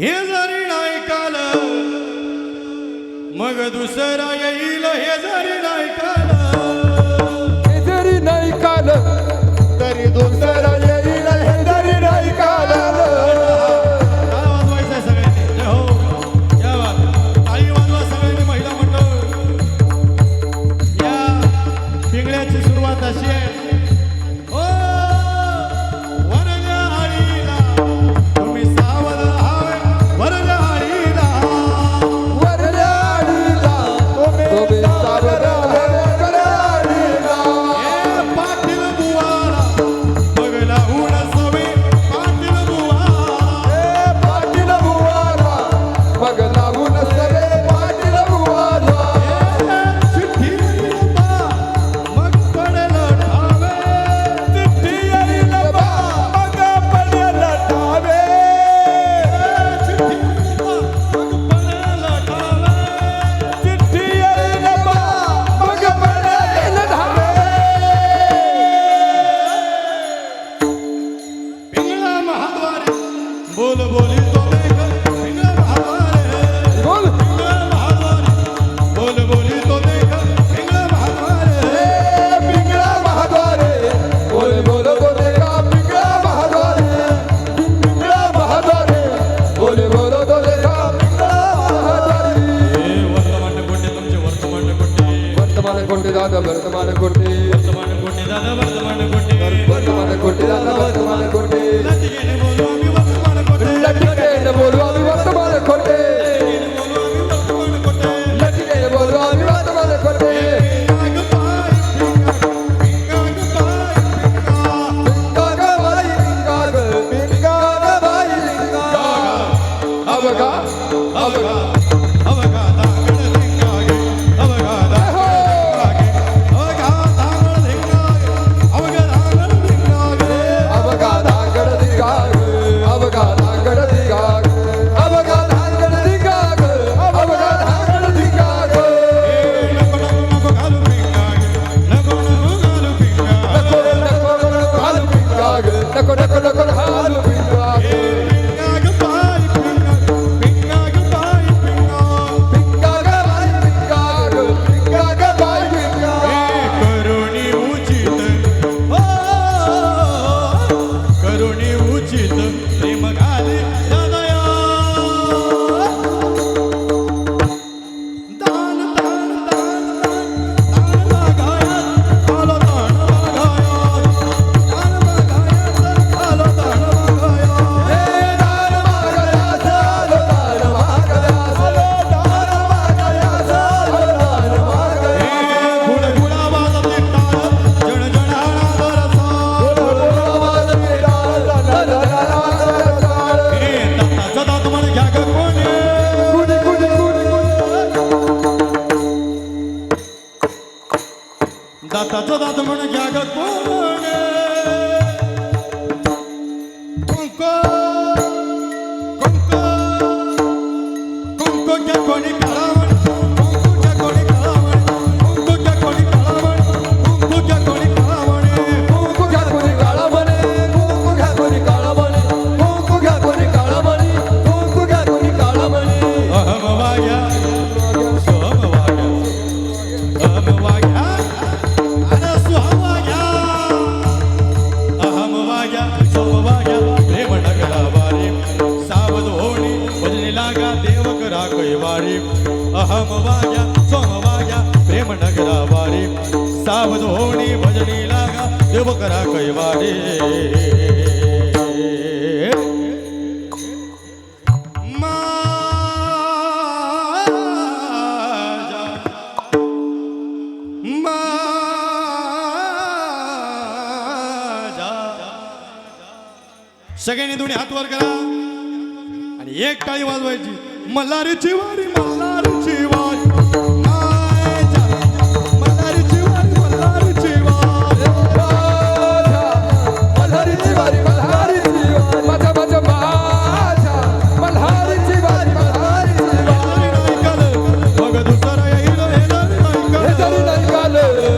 हे जरी नाही काल मग दुसरा येईल हे जरी கொண்டு தாதா வருத்தமான கொண்டு. வருத்தமான கொண்டு தாதா வருத்தமான கொண்டு. வருத்தமான கொண்டு தாதா வருத்தமான கொண்டு. ರಥದಾದ ಮನೆಗೆ ಆಗಕ್ಕೂ सोमवाया सोमवाया प्रेम भजनी लागा देव करा कैवारे सगळ्यांनी दोन्ही हात वर करा. आणि एक टाळी वाजवायची. मल्हारीची वारी मल्हार Oh.